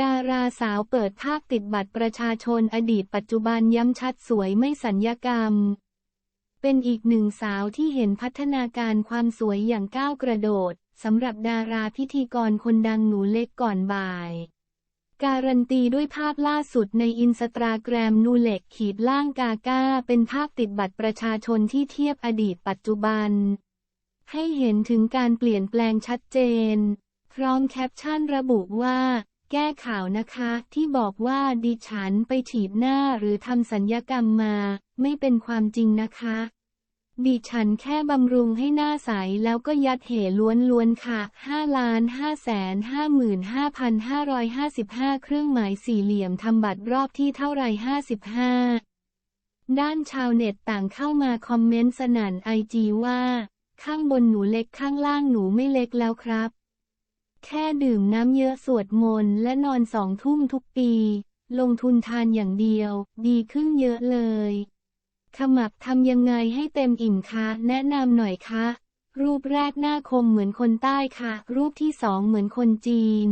ดาราสาวเปิดภาพติดบัตรประชาชนอดีตปัจจุบันย้ำชัดสวยไม่สัญญกรรม เป็นอีกหนึ่งสาวที่เห็นพัฒนาการความสวยอย่างก้าวกระโดดสำหรับดาราพิธีกรคนดังหนูเล็กก่อนบ่าย การันตีด้วยภาพล่าสุดในอินสตาแกรมนูเล็กขีดล่างกาก้า เป็นภาพติดบัตรประชาชนที่เทียบอดีตปัจจุบัน ให้เห็นถึงการเปลี่ยนแปลงชัดเจน พร้อมแคปชั่นระบุว่า แก้ข่าวนะคะ ที่บอกว่าดิฉันไปฉีดหน้าหรือทำสัญญกรรมมา ไม่เป็นความจริงนะคะ ดิฉันแค่บำรุงให้หน้าใสแล้วก็ยัดเหล้วนๆค่ะ5ล้าน5แสน55,555เครื่องหมายสี่เหลี่ยมทำบัตรรอบที่เท่าไร55 ด้านชาวเน็ตต่างเข้ามาคอมเมนต์สนั่นไอจีว่า ข้างบนหนูเล็กข้างล่างหนูไม่เล็กแล้วครับ แค่ดื่มน้ำเยอะสวดมนต์และนอนสองทุ่มทุกปี ลงทุนทานอย่างเดียว ดีขึ้นเยอะเลย ขมับทำยังไงให้เต็มอิ่มคะ แนะนำหน่อยคะ รูปแรกหน้าคมเหมือนคนใต้ค่ะ รูปที่สองเหมือนคนจีน